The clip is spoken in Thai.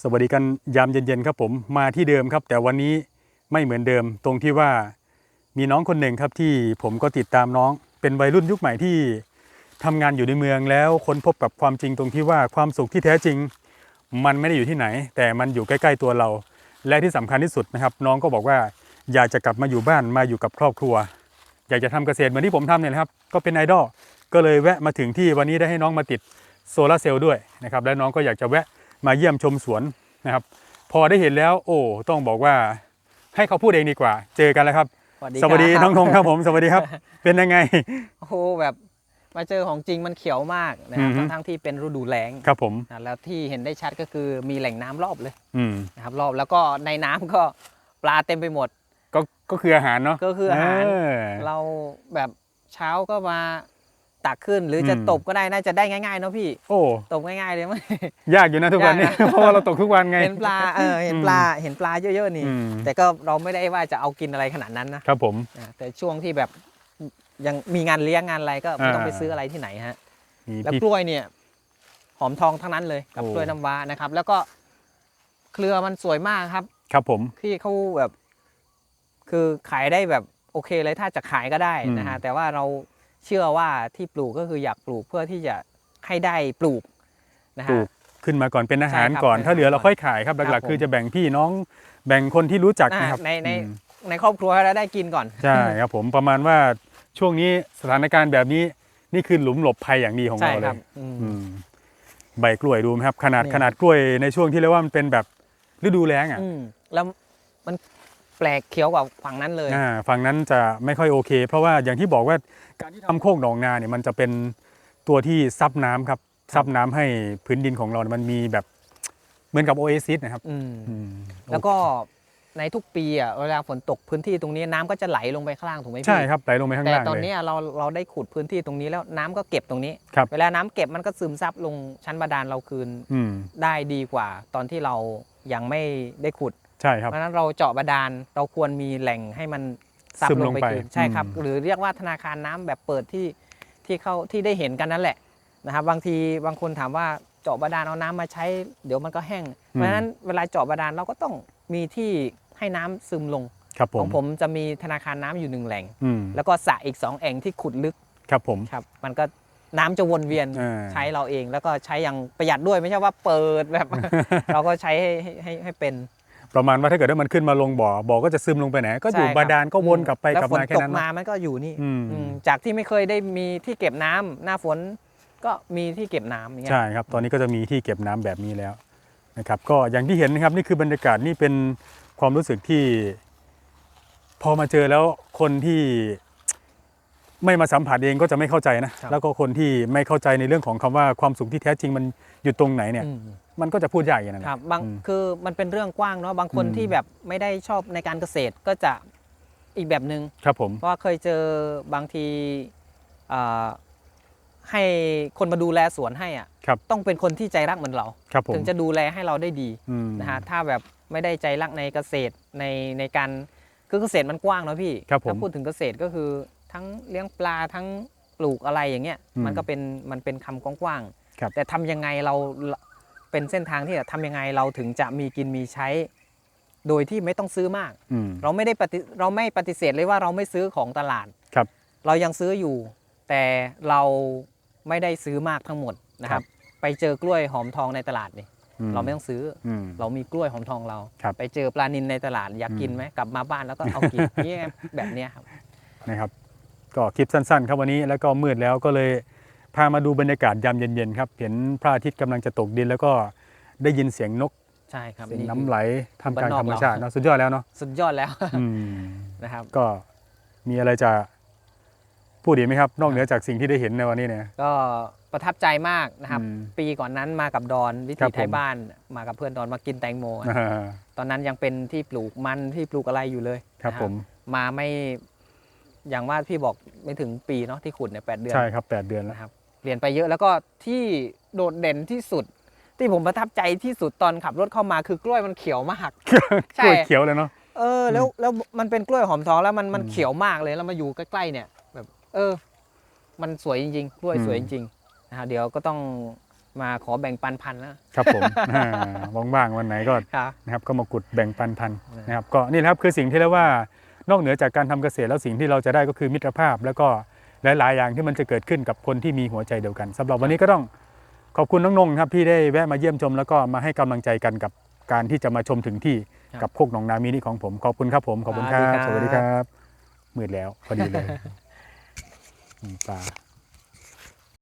สวัสดีกันยามเย็นๆครับผมมาที่เดิมครับ แต่วันนี้ไม่เหมือนเดิมตรงที่ว่ามีน้องคนหนึ่งครับที่ผมก็ติดตามน้อง เป็นวัยรุ่นยุคใหม่ที่ทำงานอยู่ในเมืองแล้วค้นพบกับความจริงตรงที่ว่าความสุขที่แท้จริง มันไม่ได้อยู่ที่ไหน แต่มันอยู่ใกล้ๆตัวเรา และที่สำคัญที่สุดนะครับ น้องก็บอกว่าอยากจะกลับมาอยู่บ้านมาอยู่กับครอบครัว อยากจะทำเกษตรเหมือนที่ผมทำเนี่ยนะครับ ก็เป็นไอดอลก็เลยแวะมาถึงที่วันนี้ได้ให้น้องมาติดโซลาร์เซลล์ด้วยนะครับและน้องก็อยากจะแวะ มาเยี่ยมชมสวนนะครับ พอได้เห็นแล้ว โอ้ต้องบอกว่า ให้เขาพูดเองดีกว่า เจอกันแล้วครับ สวัสดีครับน้องธงครับผมสวัสดีครับ เป็นยังไงโอ้โหแบบมาเจอของจริงมันเขียวมากนะคอืรับอฮึทั้งทั้งๆที่เป็นฤดูแล้งครับผมนะแล้วที่เห็นได้ชัดก็คือมีแหล่งน้ำรอบเลยอืมนะครับรอบแล้วก็ในน้ำก็ปลาเต็มไปหมด ก็ก็คืออาหารเนาะก็คืออาหารเเราแบบเช้าก็มา ตักขึ้น หรือจะอืมตบก็ได้น่าจะได้ง่ายๆเนาะพี่ โอ้ตบง่ายๆเลยมั้ยยากอยู่นะทุกวันนี้ยากนะเพราะว่าเราตกทุกวันไงเห็นปลาเออเห็นปลาเห็นปลาเยอะๆนี่อืมแต่ก็เราไม่ได้ว่าจะเอากินอะไรขนาดนั้นนะครับผมนะแต่ช่วงที่แบบยังมีงานเลี้ยงงานอะไรก็ไม่ต้องอ่าไปซื้ออะไรที่ไหนฮะมีแล้วพี่กล้วยเนี่ยหอมทองทั้งนั้นเลยกับโอ้กล้วยน้ำว้านะครับ แล้วก็เครือมันสวยมากครับ ครับผมที่เขาแบบ คือขายได้แบบโอเคเลยถ้าจะขายก็ได้นะฮะอืมแต่ว่าเรา เชื่อว่าที่ปลูกก็คืออยากปลูกเพื่อที่จะให้ได้ปลูกนะปลูฮะ กขึ้นมาก่อนเป็นอาหารใช่ครับก่อนเป็นถ้าเหลือเราอาหารค่อยขายครับครัหลักบๆคือผมจะแบ่งพี่น้องแบ่งคนที่รู้จักอ่านะครับในในอืม ในครอบครัวให้เราได้กินก่อน ใช่ครับผมประมาณว่าช่วงนี้สถานการณ์แบบนี้นี่คือหลุมหลบภัยอย่างดีของใช่เราเลครัยบอืม อืมใบกล้วยดูไหมครับ ขนาดเนี่ย ขนาดกล้วยในช่วงที่เรียกว่ามันเป็นแบบฤดูแล้งอะ อืมแล้วมันแปลกเขียวกว่าฝั่งนั้นเลย อ่าฝั่งนั้นจะไม่ค่อยโอเค เพราะว่าอย่างที่บอกว่าการที่ทำโคกหนองนาเนี่ยมันจะเป็นตัวที่ซับน้ำครับ ซับน้ำให้พื้นดินของเราเนี่ยมันมีแบบเหมือนกับโอเอซิสนะครับอืมอืมแล้วก็ในทุกปีอะเวลาฝนตกพื้นที่ตรงนี้น้ำก็จะไหลลงไปข้างล่างถูกไหมพี่ใช่ครับไหลลงไปข้างแต่ล่างตอนเลย เนี้ยเราเราได้ขุดพื้นที่ตรงนี้แล้วน้ำก็เก็บตรงนี้ ครับ เวลาน้ำเก็บมันก็ซึมซับลงชั้นบาดาลเราคืนอืม ได้ดีกว่า ตอนที่เรายังไม่ได้ขุด ใช่ครับ เพราะฉะนั้นเราเจาะบาดาลเราควรมีแหล่งให้มันซับซึมลลงงไปไปคืนใช่ครับ อืม หรือเรียกว่าธนาคารน้ำแบบเปิดที่ที่เขาที่ได้เห็นกันนั่นแหละนะครับบางทีบางคนถามว่าเจาะบาดาลเอาน้ำมาใช้ เดี๋ยวมันก็แห้ง เพราะฉะนั้นเวลาเจาะบาดาลเราก็ต้องมีที่ให้น้ำซึมลง ครับผขอมงผมจะมีธนาคารน้ำอยู่หนึ่งแหล่ง อืมแล้วก็สระอีก2แอ่งที่ขุดลึกครับผม ครับมันก็น้ำจะวนเวียนอ่า ใช้เราเองแล้วก็ใช้อย่างประหยัดด้วยไม่ใช่ว่าเปิดแบบ เราก็ใช้ให้ให้ให้ให้เป็น ประมาณว่าถ้าเกิดว่ามันขึ้นมาลงบ่อบ่อก็จะซึมลงไปไหน ก็อยู่ใช่ครับ บาดาลก็วนกลับไปแล้วกลับฝนมาแค่ตกนั้นมานะมันก็อยู่นี่อืม อืมจากที่ไม่เคยได้มีที่เก็บน้ำหน้าฝนก็มีที่เก็บน้ำอย่างเงี้ย ใช่ครับ ตอนนี้ก็จะมีที่เก็บน้ำแบบนี้แล้วนะครับ ก็อย่างที่เห็นนะครับนี่คือบรรยากาศนี่เป็นความรู้สึกที่ พอมาเจอแล้วคนที่ไม่มาสัมผัสเองก็จะไม่เข้าใจนะครับ แล้วก็คนที่ไม่เข้าใจในเรื่องของคำว่าความสุขที่แท้จริงมันอยู่ตรงไหนเนี่ย อืม มันก็จะพูดยากอย่างนั้นคนะรับบางอืมคือมันเป็นเรื่องกว้างเนาะบางคนอืมที่แบบไม่ได้ชอบในการเกษตรก็จะอีกแบบหนึง่งครับผมเพราะว่าเคยเจอบางทีอ่าให้คนมาดูแลสวนให้อะครับต้องเป็นคนที่ใจรักเหมือนเราครับผมถึงจะดูแลให้เราได้ดีอืมนะฮะถ้าแบบไม่ได้ใจรักในเกษตรในในการคือเกษตรมันกว้างเนาะพี่ครับผมถ้าพูดถึงเกษตรก็คือทั้งเลี้ยงปลาทั้งปลูกอะไรอย่างเงี้ยอืมมันก็เป็นมันเป็นคำกว้างครับๆแต่ทำยังไงเรา เป็นเส้นทางที่จะทำยังไงเราถึงจะมีกินมีใช้ โดยที่ไม่ต้องซื้อมาก อืม เราไม่ได้ปฏิเราไม่ปฏิเสธเลยว่าเราไม่ซื้อของตลาด ครับ เรายังซื้ออยู่ แต่เราไม่ได้ซื้อมากทั้งหมดนะครับ ไปเจอกล้วยหอมทองในตลาดนี่อืเราไม่ต้องซื้อ อืม เรามีกล้วยหอมทองเรา ครับไปเจอปลานินในตลาดอยากกินอืมไหมกลับมาบ้านแล้วก็เอากิน นี่ไงแบบเนี้ยครับ นะครับ ก็คลิปสั้นๆ ครับวันนี้แล้วก็มืดแล้วก็เลย พามาดูบรรยากาศยามเย็นๆครับ เห็นพระอาทิตย์กำลังจะตกดิน แล้วก็ได้ยินเสียงนกใช่ครับเสียงนี่น้ำไหลทำกลางบ้านนอกธรรมชาติเราเนอะสุดยอดแล้วเนาะสุดยอดแล้วอืมนะครับ ก็มีอะไรจะพูดอีกไหมครับ นอกเหนือจากสิ่งที่ได้เห็นในวันนี้เนี่ย ก็ประทับใจมากนะครับ อืมปีก่อนนั้นมากับดอนวิครัถีบผม ไทยบ้าน มากับเพื่อนดอนมากินแตงโมอ่าตอนนั้นยังเป็นที่ปลูกมันที่ปลูกอะไรอยู่เลยครับนะผมมาไม่อย่างว่าพี่บอกไม่ถึงปีเนาะที่ขุดเนี่ยแปดเดือนใช่ครับแปดเดือนแล้ว นะครับ เปลี่ยนไปเยอะแล้วก็ที่โดดเด่นที่สุด ที่ผมประทับใจที่สุดตอนขับรถเข้ามาคือกล้วยมันเขียวมากใช่กล้วยเขียวเลยเนาะเออแล้วแล้วมันเป็นกล้วยหอมทองแล้วมันมันอืมเขียวมากเลยแล้วมาอยู่ใกล้ๆเนี่ย แบบ เออ มันสวยจริงๆกล้วยอืมสวยจริงๆนะครับเดี๋ยวก็ต้องมาขอแบ่งปันพันนะครับผมอ่าว่างๆวันไหนก็ครับนะครับก็มากุดแบ่งปันพันนะครับ ก็นี่แหละครับคือสิ่งที่เรียกว่านอกเหนือจากการทำเกษตรแล้วสิ่งที่เราจะได้ก็คือมิตรภาพ แล้วก็ หลายๆอย่างที่มันจะเกิดขึ้นกับคนที่มีหัวใจเดียวกันสำหรับวันนี้ก็ต้องขอบคุณน้องนงครับที่ได้แวะมาเยี่ยมชม แล้วก็มาให้กำลังใจกันกับการที่จะมาชมถึงที่กับโคกหนองนามินิของผมขอบคุณครับผมขอบคุณครับสวัสดีครับมืดแล้วพอดีเลยอืมปลา